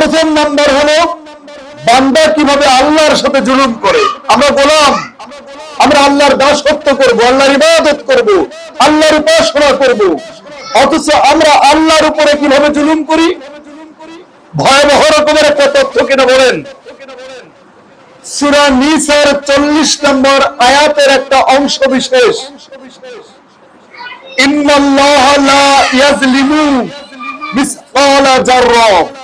প্রথম নাম্বার হলো, বান্দা কীভাবে আল্লাহর সাথে জুলুম করে? আমরা গোলাম। আমরা আল্লাহর দাসত্ব করব, আল্লাহর ইবাদত করব, আল্লাহর উপাসনা করব। অথচ আমরা আল্লাহর উপরে কীভাবে জুলুম করি? ভয়াবহ রকমের একটা তথ্য কিনা বলেন। সুরা নিসার চল্লিশ নম্বর আয়াতের একটা অংশ বিশেষ। ইন্নাল্লাহ ইয়াজলিমু মিসকালা যাররা।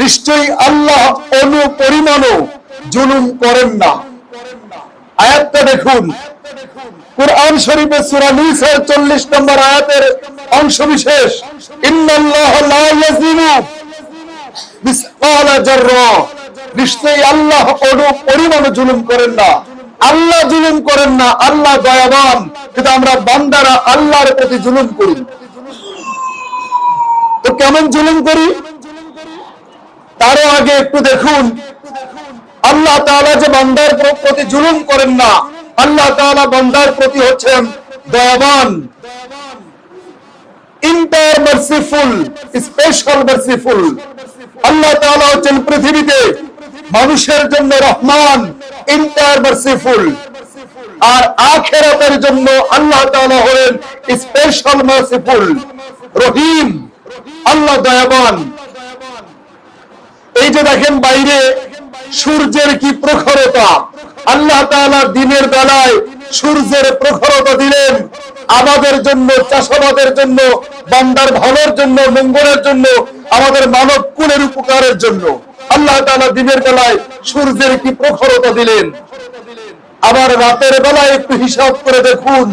নিশ্চয়ই আল্লাহ অনু পরিমাণও জুলুম করেন না। আয়াতটা দেখুন। কোরআন শরীফের সূরা নিসার 40 নম্বর আয়াতের অংশ বিশেষ ইন্নাল্লাহ লা ইয়াজলিমু মিসকালা যাররা নিশ্চয়ই আল্লাহ অনু পরিমাণও জুলুম করেন না। আল্লাহ জুলুম করেন না, আল্লাহ দয়াবান। কিন্তু আমরা বান্দারা আল্লাহর প্রতি জুলুম করি। তো কেমন জুলুম করি? তারও আগে একটু দেখুন। আল্লাহ তাআলা যে বান্দার প্রতি জুলুম করেন না, আল্লাহ তাআলা বান্দার প্রতি হচ্ছেন দয়াবান। Inter merciful special merciful Allah তাআলা হচ্ছেন পৃথিবীতে মানুষের জন্য রহমান ইন্টার মার্সিফুল আর আখেরাতের জন্য আল্লাহ তাআলা হলেন স্পেশাল মার্সিফুল রহিম, আল্লাহ দয়াবান। এই যে দেখেন বাইরে সূর্যের কি প্রখরতা, আল্লাহ তাআলা দিনের বেলায় সূর্যের প্রখরতা দিলেন। আমাদের জন্য, চাষাবাদের জন্য, বান্দার ভালোর জন্য, মঙ্গলের জন্য, আমাদের মানব কুলের উপকারের জন্য। আল্লাহ তাআলা দিনের বেলায় সূর্যের কি প্রখরতা দিলেন। আবার রাতের বেলায় একটু হিসাব করে দেখুন,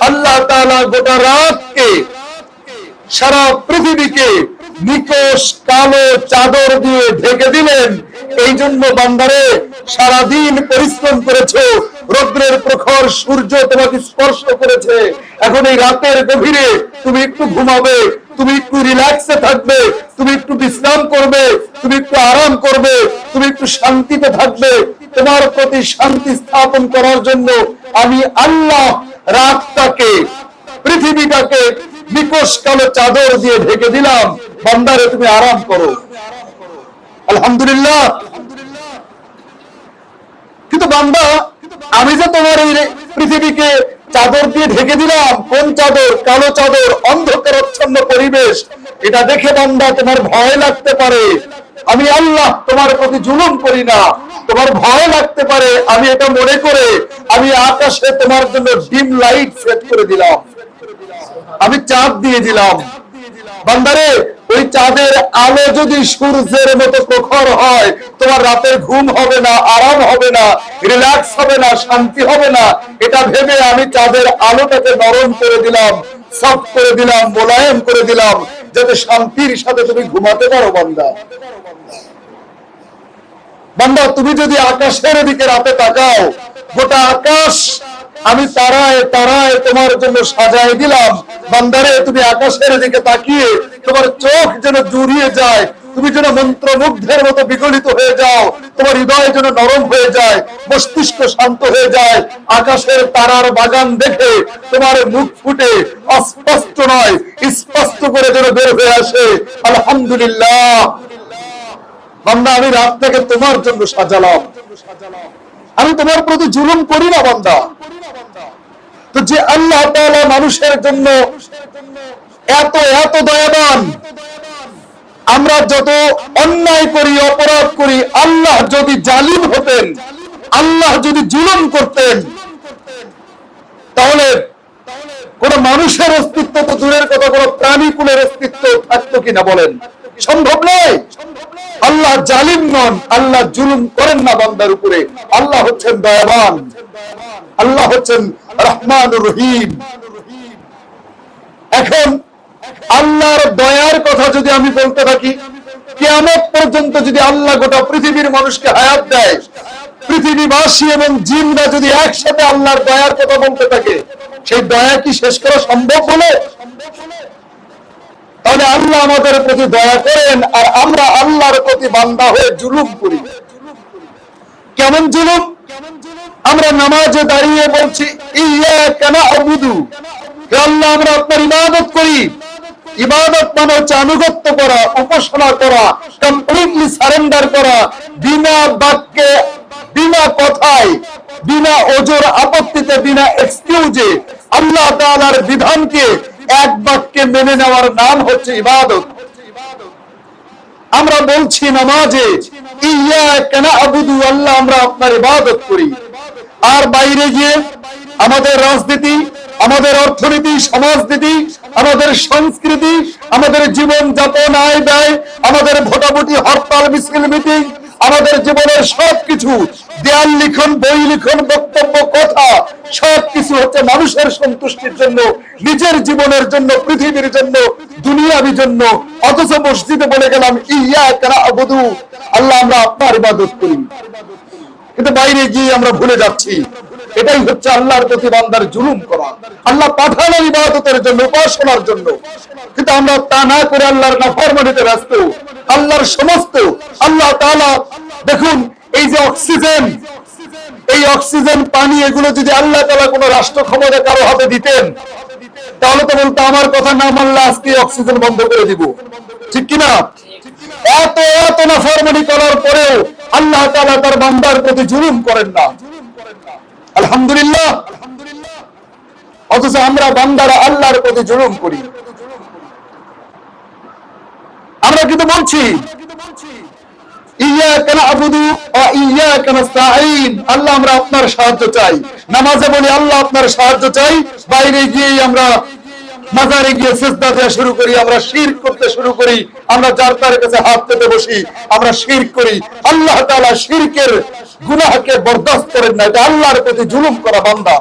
আল্লাহ তাআলা গোটা রাতকে, সারা পৃথিবীকে নিকোষ কালো চাদর দিয়ে ঢেকে দিলেন। এই জন্য বান্দারে সারাদিন পরিশ্রম করেছ, রৌদ্রের প্রখর সূর্য তোমাকে স্পর্শ করেছে। এখন এই রাতের গভীরে তুমি একটু ঘুমাবে, তুমি একটু রিল্যাক্সে থাকবে, তুমি একটু বিশ্রাম করবে, তুমি একটু আরাম করবে, তুমি একটু শান্তিতে থাকবে। তোমার প্রতি শান্তি স্থাপন করার জন্য আমি আল্লাহ রাতটাকে, পৃথিবীটাকে নিকোষ কালো চাদর দিয়ে ঢেকে দিলাম। বান্দারে তুমি আরাম করো। আলহামদুলিল্লাহ। কিন্তু বান্দা, আমি যে তোমার এই পৃথিবীকে চাদর দিয়ে ঢেকে দিলাম, কোন চাদর? কালো চাদর, অন্ধকারচ্ছন্ন পরিবেশ। এটা দেখে বান্দা তোমার ভয় লাগতে পারে। আমি আল্লাহ তোমার প্রতি জুলুম করি না। তোমার ভয় লাগতে পারে, আমি এটা মনে করে, আমি আকাশে তোমার জন্য ডিম লাইট সেট করে দিলাম। আমি চাঁদ দিয়ে দিলাম। বান্দারে ওই চাঁদের আলো যদি সূর্যের মতো প্রখর হয়, তোমার রাতের ঘুম হবে না, আরাম হবে না, রিল্যাক্স হবে না, শান্তি হবে না। এটা ভেবে আমি চাঁদের আলোটাকে নরম করে দিলাম, সফট করে দিলাম, মোলায়েম করে দিলাম, যাতে শান্তির সাথে তুমি ঘুমাতে পারো, বান্দা। বান্দা, তুমি যদি আকাশের দিকে রাতে তাকাও, গোটা আকাশ আমি তারায় তারায় তোমার জন্য সাজায় দিলাম। বান্দারে, তুমি আকাশের দিকে তাকিয়ে তোমার চোখ যেন জুড়িয়ে যায়, তুমি যেন মন্ত্রমুগ্ধের মতো বিগলিত হয়ে যাও, তোমার হৃদয় যেন নরম হয়ে যায়, মস্তিষ্ক শান্ত হয়ে যায়, আকাশের তারার বাগান দেখে তোমার মুখ ফুটে অস্পষ্ট নয়, স্পষ্ট করে যেন বের হয়ে আসে, আলহামদুলিল্লাহ। বান্দা, আমি রাত থেকে তোমার জন্য সাজালাম। আমি তোমার প্রতি জুলুম করি না, বান্দা। যে আল্লাহ তাআলা মানুষের জন্য এত এত দয়াবান। আমরা যত অন্যায় করি, অপরাধ করি, আল্লাহ যদি জালিম হতেন, আল্লাহ যদি জুলুম করতেন, তাহলে কোন মানুষের অস্তিত্ব তো দূরের কথা, কোন প্রাণী কুলের অস্তিত্ব থাকতো কিনা বলেন? সম্ভব নয়? আল্লাহ জালিম নন, আল্লাহ জুলুম করেন না বান্দার উপরে। আল্লাহ হচ্ছেন দয়াবান। আল্লাহ হচ্ছেন রহমান রহিম। এখন আল্লাহর দয়ার কথা যদি আমি বলতে থাকি, কেয়ামত পর্যন্ত যদি আল্লাহ গোটা পৃথিবীর মানুষকে হায়াত দেয়, পৃথিবীবাসী এবং জিনরা যদি একসাথে আল্লাহর দয়ার কথা বলতে থাকে, সেই দয়া কি শেষ করা সম্ভব হলে? তাহলে আল্লাহ আমাদের প্রতি দয়া করেন আর আমরা বান্দা হয়ে জুলুম করি। কেমন জুলুম? আমরা নামাজে দাঁড়িয়ে বলছি কেন হে আল্লাহ, আমরা আপনার ইবাদত করি। ইবাদত মানে হচ্ছে আনুগত্য করা, উপাসনা করা কমপ্লিটলি সারেন্ডার করা, বিনা বাক্যে, বিনা কথায়, বিনা ওজোর আপত্তিতে, বিনা এক্সকিউজে আল্লাহ তাআলার বিধানকে এক বাক্যে মেনে নেওয়ার নাম হচ্ছে ইবাদত। আমরা বলছি নামাজে আল্লাহ, আমরা আপনার ইবাদত করি। আর বাইরে গিয়ে আমাদের রাজনীতি, আমাদের অর্থনীতি, সমাজনীতি, আমাদের সংস্কৃতি, আমাদের জীবন যাপন, আয় ব্যয়, আমাদের ভোটাভুটি, হরতাল, মিছিল, মিটিং, আমাদের জীবনের সবকিছু দেয়াল লিখন, বই লিখন, বক্তব্য, কথা সবকিছু হচ্ছে মানুষের সন্তুষ্টির জন্য, নিজের জীবনের জন্য, পৃথিবীর জন্য, দুনিয়াবি জন্য। অথচ মসজিদে বলে গেলাম ইয়া কারা আবুদু আল্লাহ আমরা আপনার ইবাদত করি। কিন্তু বাইরে গিয়ে আমরা ভুলে যাচ্ছি, এটাই হচ্ছে আল্লাহর প্রতি বান্দার জুলুম করা। আল্লাহ পাঠানো ইবাদতের জন্য, উপাসনার জন্য। কিন্তু আমরা তা না করে আল্লাহর নাফরমানিতে ব্যস্ত। আল্লাহর সমস্ত, আল্লাহ তাআলা, দেখুন, এই যে অক্সিজেন এই অক্সিজেন, পানি, এগুলো যদি আল্লাহ তাআলা কোনো রাষ্ট্র ক্ষমতা কারও হাতে দিতেন, তাহলে তো বলতো, আমার কথা না মানলে আজকে অক্সিজেন বন্ধ করে দিব। ঠিক কিনা? এত এত না ফরমানি করার পরেও আল্লাহ তাআলা তার বান্দার প্রতি জুলুম করেন না। আলহামদুলিল্লাহ। অথচ আমরা বান্দারা আল্লাহর প্রতি জুলুম করি। আমরা কিন্তু বলছি আল্লাহ আমরা শুরু করতে শুরু করি। আমরা যার তার কাছে হাত পেতে বসি, আমরা শিরক করি। আল্লাহ তাআলা শিরকের গুনাহকে বরদাস্ত করেন না। এটা আল্লাহর প্রতি জুলুম করা বান্দা।